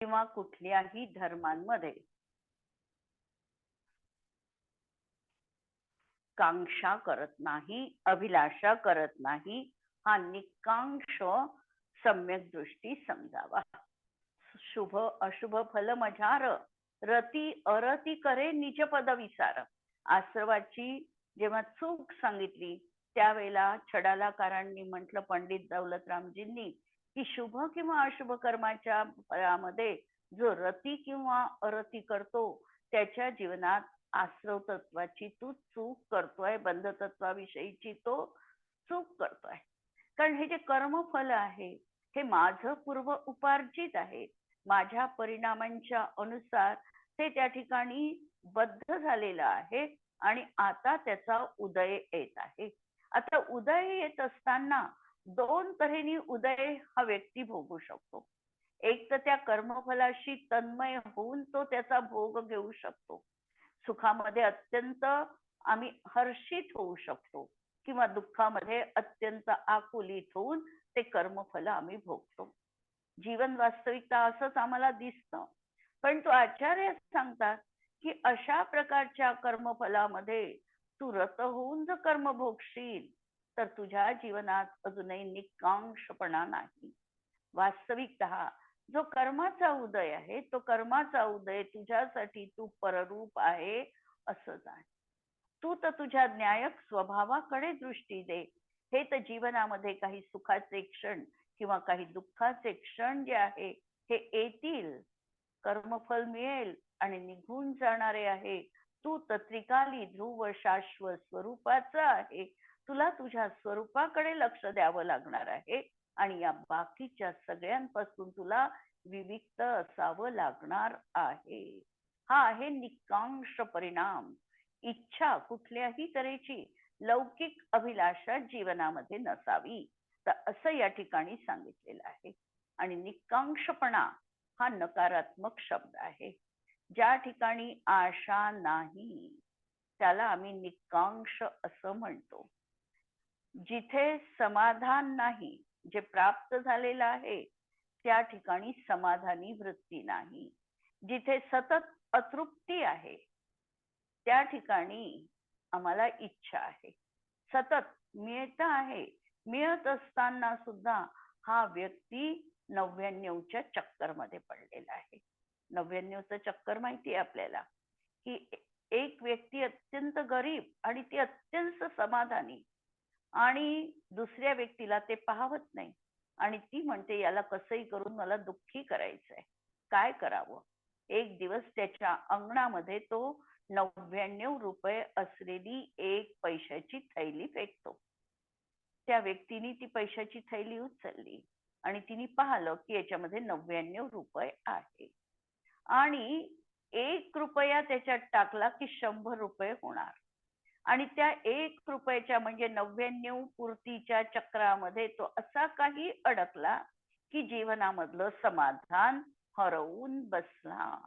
किंवा कुठल्याही धर्मांमध्ये. कांक्षा करत नाही अभिलाषा करत नाही हा निकांक्ष सम्यक दृष्टी समजावा. शुभ अशुभ फल मझार रती अरती करे निज पद विसार. आश्रवाची जेव्हा चूक सांगितली त्यावेळेला छडालाकारांनी म्हटलं पंडित दौलतरामजींनी की शुभ किंवा अशुभ कर्माच्या फळामध्ये जो रती किंवा अरती करतो त्याच्या जीवनात आश्रव तत्वाची तू चूक करतोय बंध तत्वाविषयीची तो चूक करतोय. कारण हे जे कर्मफल आहे हे माझं पूर्व उपार्जित आहे. माझ्या परिणामांच्या अनुसार ते त्या ठिकाणी बद्ध झालेलं आहे आणि आता त्याचा उदय येत आहे. आता उदय येत असताना दोन तऱ्हेने उदय हा व्यक्ती भोगू शकतो. एक तर त्या कर्मफलाशी तन्मय होऊन तो त्याचा भोग घेऊ शकतो. सुखामध्ये अत्यंत आम्ही हर्षित होऊ शकतो किंवा दुःखामध्ये अत्यंत आकुलित होऊन ते कर्मफल आम्ही भोगतो. जीवन वास्तविकता असंच आम्हाला दिसतं. पण तो आचार्य सांगतात की अशा प्रकारच्या कर्मफलामध्ये तू रत होऊन जर कर्म भोगशील तर तुझ्या जीवनात अजूनही निकांशपणा नाही. वास्तविकता जो कर्माचा उदय आहे तो कर्माचा उदय तुझ्यासाठी तू पररूप आहे असंच आहे तू तर तुझ्या न्यायक स्वभावाकडे दृष्टी दे. हे तर जीवनामध्ये काही सुखाचे क्षण किंवा काही दुःखाचे क्षण जे आहे हे येतील. कर्मफल मिळेल आणि निघून जाणारे आहे. तू तत्रिकाली ध्रुव शाश्वत स्वरूपाचा आहे. तुला तुझ्या स्वरूपाकडे लक्ष द्यावं लागणार आहे. आणि या बाकीच्या सगळ्यांपासून तुला विविक्त असावं लागणार आहे. हा आहे निकांश परिणाम. इच्छा कुठल्याही तऱ्हेची लौकिक अभिलाषा जीवनामध्ये नसावी. तर असं या ठिकाणी सांगितलेलं आहे. आणि निकांशपणा हा नकारात्मक शब्द आहे. ज्या ठिकाणी आशा नाही त्याला आम्ही निकांश असं म्हणतो. जिथे समाधान नाही जे प्राप्त झालेलं आहे त्या ठिकाणी समाधानी वृत्ती नाही. जिथे सतत अतृप्ती आहे त्या ठिकाणी आम्हाला इच्छा आहे. सतत मिळत आहे मिळत असताना सुद्धा हा व्यक्ती नव्याण्णवच्या चक्करमध्ये पडलेला आहे. नव्याण्णवचं चक्कर माहिती आहे आपल्याला की एक व्यक्ती अत्यंत गरीब आणि ती अत्यंत समाधानी आणि दुसऱ्या व्यक्तीला ते पाहवत नाही. आणि ती म्हणते याला कसंही करून मला दुःखी करायचंय. काय करावं? एक दिवस त्याच्या अंगणामध्ये तो नव्याण्णव रुपये असलेली एक पैशाची थैली फेकतो. त्या व्यक्तीने ती पैशाची थैली उचलली आणि तिने पाहिलं की याच्यामध्ये नव्याण्णव रुपये आहे. आणि एक रुपया त्याच्यात टाकला की शंभर रुपये होणार. आणि त्या एक रुपयाच्या म्हणजे नव्याण्णव पूर्तीच्या चक्रामध्ये तो असा काही अडकला की जीवनामधलं समाधान हरवून बसला.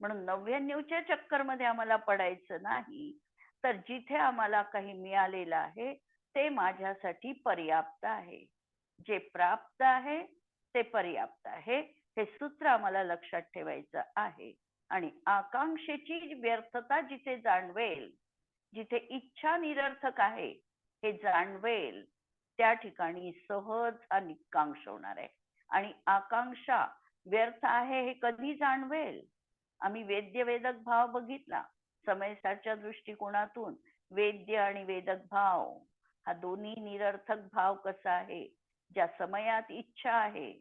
म्हणून नव्याण्णवच्या चक्करमध्ये आम्हाला पडायचं नाही. तर जिथे आम्हाला काही मिळालेलं आहे ते माझ्यासाठी पर्याप्त आहे. जे प्राप्त आहे ते पर्याप्त आहे. हे सूत्र आम्हाला लक्षात ठेवायचं आहे. आणि आकांक्षेची व्यर्थता जिथे जाणवेल जिथे इच्छा निरर्थक आहे हे जाणवेल त्या ठिकाणी सहज हा होणार आहे. आणि आकांक्षा व्यर्थ आहे हे कधी जाणवेल? आम्ही वेद्य वेदक भाव बघितला. समयसाच्या दृष्टिकोनातून वेद्य आणि वेदक भाव हा दोन्ही निरर्थक भाव कसा आहे? ज्या समयात इच्छा आहे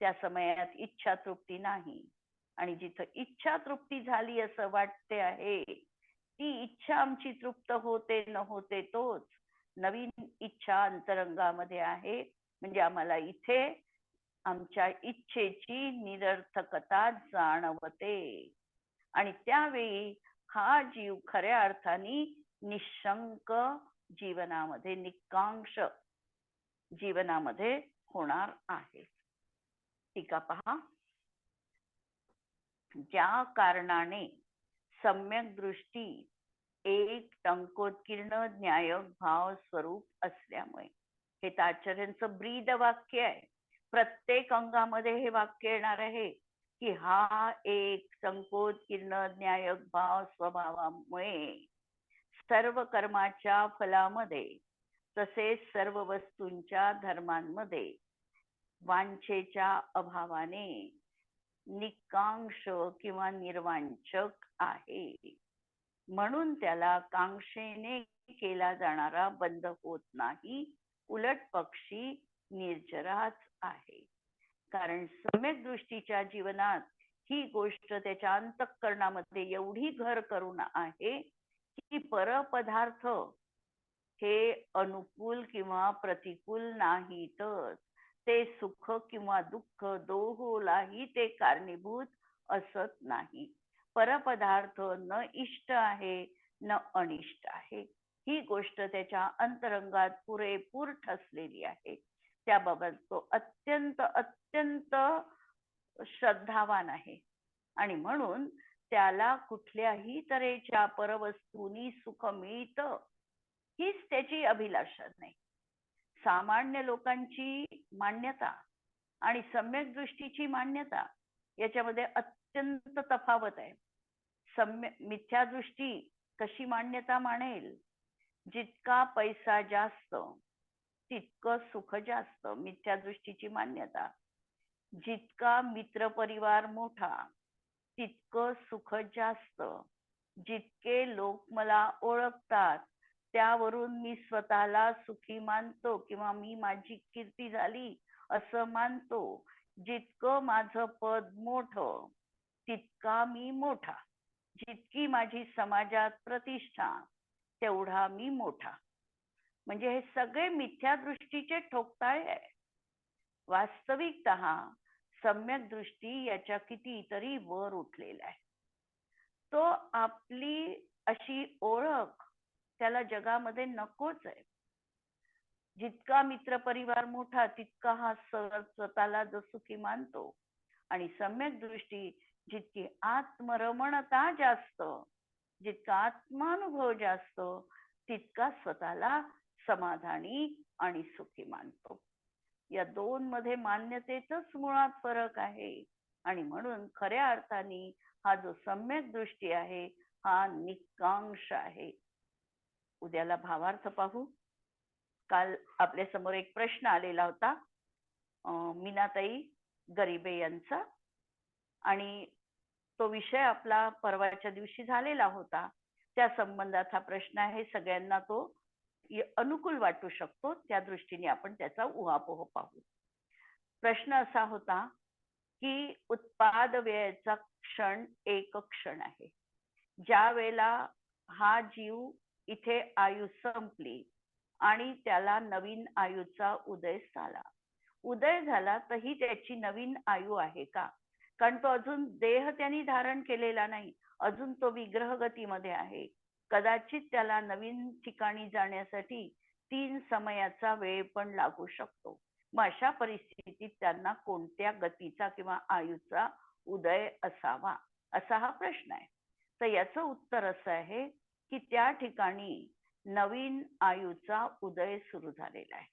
त्या समयात इच्छा तृप्ती नाही. आणि जिथं इच्छा तृप्ती झाली असं वाटते आहे ती इच्छा आमची तृप्त होते न होते तोच नवीन इच्छा अंतरंगामध्ये आहे. म्हणजे आम्हाला इथे आमच्या इच्छेची निरर्थकता जाणवते. आणि त्यावेळी हा जीव खऱ्या अर्थाने निशंक जीवनामध्ये निकांश जीवनामध्ये होणार आहे. टीका पहा. ज्या कारणाने सम्यक दृष्टी एक टंकोत्कीर्ण न्यायक भाव स्वरूप असल्यामुळे. हे ताचार्यांचं ब्रीद वाक्य आहे. प्रत्येक अंगामध्ये हे वाक्य येणार आहे की हा एक संकोच किरण न्यायक भाव स्वभावामुळे सर्व कर्माच्या फलामध्ये तसेच सर्व वस्तूंच्या धर्मांमध्ये वांछेच्या अभावाने निकांक्ष किंवा निर्वांचक आहे. म्हणून त्याला कांक्षेने केला जाणारा बंद होत नाही उलट पक्षी निर्जराच आहे. कारण सम्यक दृष्टीच्या जीवनात ही गोष्ट त्याच्या अंतःकरणामध्ये एवढी घर करून आहे की परपदार्थ हे अनुकूल किंवा प्रतिकूल नाहीतच. ते सुख किंवा दुःख दोहोलाही ते कारणीभूत असत नाही. परपदार्थ न इष्ट आहे न अनिष्ट आहे. ही गोष्ट त्याच्या अंतरंगात पुरेपूर ठसलेली आहे. त्याबाबत तो अत्यंत अत्यंत श्रद्धावान आहे. आणि म्हणून त्याला कुठल्याही तऱ्हेच्या परवस्तूनी सुख मिळत हीच त्याची अभिलाषा नाही. सामान्य लोकांची मान्यता आणि सम्यक दृष्टीची मान्यता याच्यामध्ये अत्यंत तफावत आहे. सम्य मिथ्या दृष्टी कशी मान्यता मानेल? जितका पैसा जास्त तितकं सुख जास्त मिथ्या दृष्टीची मान्यता. जितका मित्र परिवार मोठा तितकं सुख जास्त. जितके लोक मला ओळखतात त्यावरून मी स्वतःला सुखी मानतो किंवा मी माझी कीर्ती झाली असं मानतो. जितकं माझं पद मोठ तितका मी मोठा. जितकी माझी समाजात प्रतिष्ठा तेवढा मी मोठा. म्हणजे हे सगळे मिथ्या दृष्टीचे ठोकताळे आहे वास्तविकत सम्यक दृष्टी याच्या कितीतरी वर उठलेला आहे तो आपली अशी ओळख त्याला जगामध्ये नकोच आहे. जितका मित्र परिवार मोठा तितका हा स्वतःला जो सुखी मानतो. आणि सम्यक दृष्टी जितकी आत्मरमणता जास्त जितका आत्मानुभव जास्त तितका स्वतःला समाधानी आणि सुखी मानतो. या दोन मध्ये मान्यतेच मुळात फरक आहे. आणि म्हणून खऱ्या अर्थाने हा जो सम्यक दृष्टी आहे हा निकांश आहे. उद्याला भावार्थ पाहू. काल आपल्यासमोर एक प्रश्न आलेला होता. मीनाताई गरिबे यांचा. आणि तो विषय आपला परवाच्या दिवशी झालेला होता. त्या संबंधात हा प्रश्न आहे. सगळ्यांना तो अनुकूल वाटू शकतो. त्या दृष्टीने आपण त्याचा उहापोह पाहू. प्रश्न असा होता की उत्पाद व्ययाचा क्षण एक क्षण आहे. ज्या वेळेला हा जीव इथे आयु संपली आणि त्याला नवीन आयुचा उदय झाला. उदय झाला तर ही त्याची नवीन आयु आहे का? कारण तो अजून देह त्यांनी धारण केलेला नाही. अजून तो विग्रह गतीमध्ये आहे. कदाचित त्याला नवीन ठिकाणी जाण्यासाठी तीन समयाचा वेळ पण लागू शकतो. मग अशा परिस्थितीत त्यांना कोणत्या गतीचा किंवा आयुचा उदय असावा? असा हा प्रश्न आहे. तर याचं उत्तर असं आहे की त्या ठिकाणी नवीन आयुचा उदय सुरू झालेला आहे.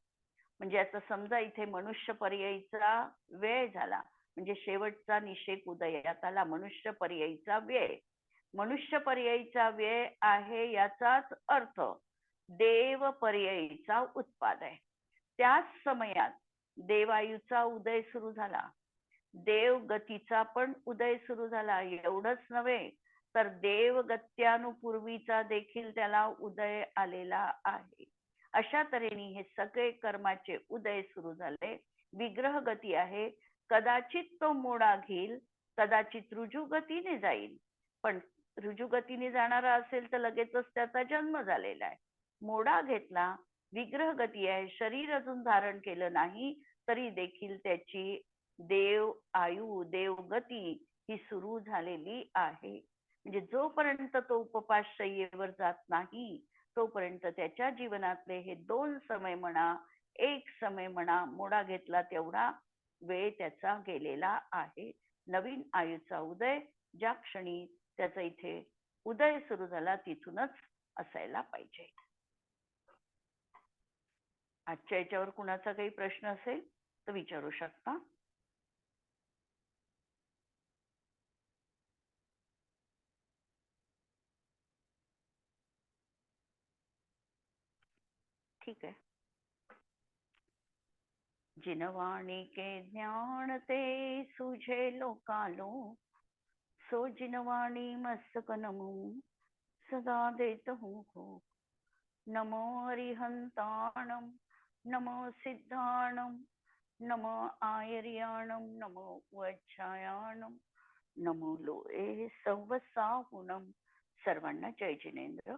म्हणजे आता समजा इथे मनुष्य पर्यायीचा वेळ झाला म्हणजे शेवटचा निषेक उदयात आला मनुष्य पर्यायीचा वेळ. मनुष्य पर्यायीचा वेळ आहे याचाच अर्थ देव पर्यायीचा उत्पाद आहे. त्याच समयात देवायूचा उदय सुरू झाला. देव गतीचा पण उदय सुरू झाला एवढंच नव्हे तर देवगत्यानुपूर्वीचा देखील त्याला उदय आलेला आहे. अशा तऱ्हेने हे सगळे कर्माचे उदय सुरू झाले. विग्रह गती आहे. कदाचित तो मोडा घेईल कदाचित रुजुगतीने जाईल. पण रुजुगतीने जाणारा असेल तर लगेचच त्याचा जन्म झालेला आहे. मोडा घेतला विग्रह गती आहे. शरीर अजून धारण केलं नाही तरी देखील त्याची देव आयु देव गती ही सुरू झालेली आहे. म्हणजे जोपर्यंत तो उपवास शय्येवर जात नाही तोपर्यंत त्याच्या जीवनातले हे दोन समय म्हणा एक समय म्हणा मोडा घेतला तेवढा वेळ त्याचा गेलेला आहे. नवीन आयुचा उदय ज्या क्षणी त्याचा इथे उदय सुरू झाला तिथूनच असायला पाहिजे. आजच्या याच्यावर कुणाचा काही प्रश्न असेल तर विचारू शकता. ठीक आहे. जिनवाणी के ज्ञान ते सुझे लोकालो. सो जिनवाणी मस्तक नमो. सदा देत हो नमो हरिहंताणम नमो सिद्धाणम नमो आयर्याणम नमो वज्रायाणम नमो लोए सव्वसाहुणम सर्वांना जय जिनेंद्र.